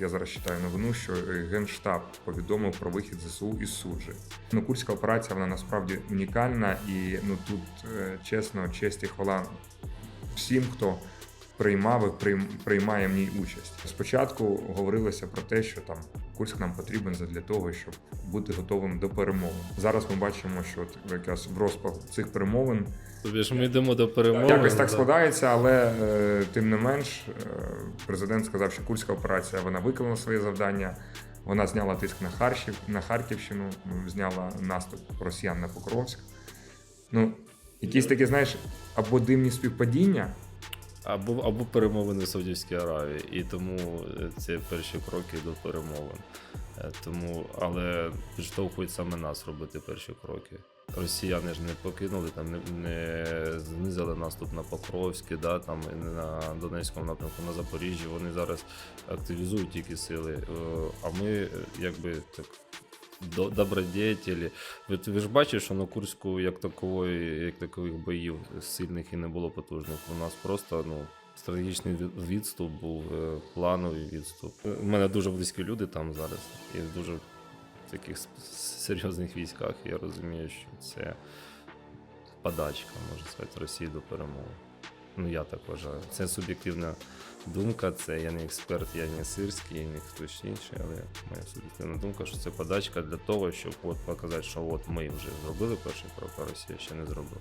Я зараз читаю новину, що е, Генштаб повідомив про вихід ЗСУ із суджі. Ну, курська операція вона насправді унікальна, і ну тут е, чесно, честь і хвала всім, хто приймав і прийм- приймає в ній участь. Спочатку говорилося про те, що там Курськ нам потрібен для того, щоб бути готовим до перемоги. Зараз ми бачимо, що от якраз в розпал цих перемовин Тобі ж ми йдемо до перемоги. Якось так да. складається, але е, тим не менш, е, президент сказав, що курська операція вона виконала своє завдання. Вона зняла тиск на Харків, на Харківщину, зняла наступ росіян на Покровськ. Ну, якісь такі, знаєш, або дивні співпадіння. Або, або перемовини в Саудівській Аравії, і тому це перші кроки до перемовин. Е, Тому, але підштовхують саме нас робити перші кроки. Росіяни ж не покинули, там не, не знизили наступ на Покровське, да, там на Донецькому напрямку на Запоріжжі. Вони зараз активізують тільки сили. Е, А ми е, якби так. До- Добродетелі. Ви, ви ж бачите, що на Курську як такової, як такових боїв сильних і не було потужних. У нас просто ну, стратегічний відступ був, е, плановий відступ. Е, У мене дуже близькі люди там зараз, і дуже в таких серйозних військах. Я розумію, що це подачка, можна сказати, Росії до перемоги. Ну, я так вважаю. Це суб'єктивна думка, це я не експерт, я не сирський, я не хтось інший, але моя суб'єктивна думка, що це подачка для того, щоб от показати, що от ми вже зробили перший крок, а Росія ще не зробила.